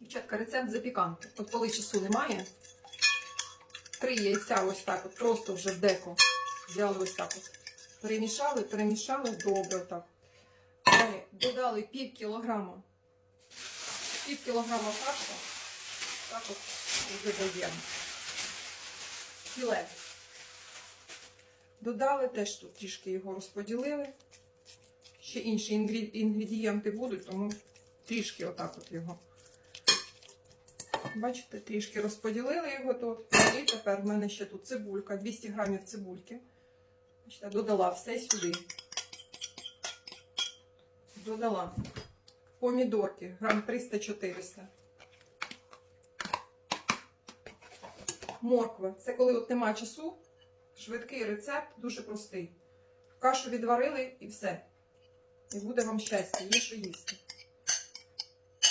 Дівчатка, рецепт запіканки. От коли часу немає, три яйця ось так, от просто вже деко. Взяли ось так от. Перемішали, перемішали добре отак. Далі додали пів кілограма, пів кілограма фаршу. Так от додаємо. Філе. Додали теж тут трішки його розподілили. Ще інші інгредієнти будуть, тому трішки отак от його. Бачите, трішки розподілили його тут. І тепер в мене ще тут цибулька, 200 грамів цибульки. Бачите, додала все сюди. Додала помідорки, грам 300-400. Морква. Це коли от нема часу. Швидкий рецепт, дуже простий. Кашу відварили і все. І буде вам щастя, є що їсти.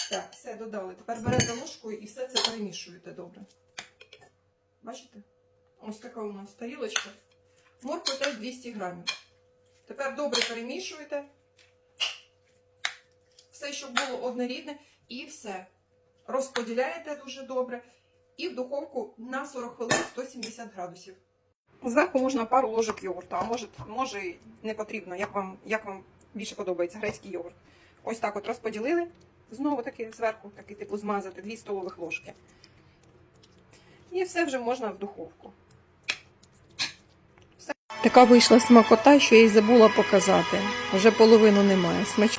Так, все додали. Тепер берете ложкою і все це перемішуєте добре. Бачите? Ось така у нас тарілочка. Морква теж 200 грамів. Тепер добре перемішуєте. Все, щоб було однорідне, і все. Розподіляєте дуже добре. І в духовку на 40 хвилин 170 градусів. Зверху можна пару ложок йогурту, а може, може не потрібно, як вам, як вам більше подобається грецький йогурт. Ось так от розподілили. Знову таки зверху, такий типу змазати 2 столових ложки. І все вже можна в духовку. Така вийшла смакота, що я й забула показати. Вже половину немає. Смач...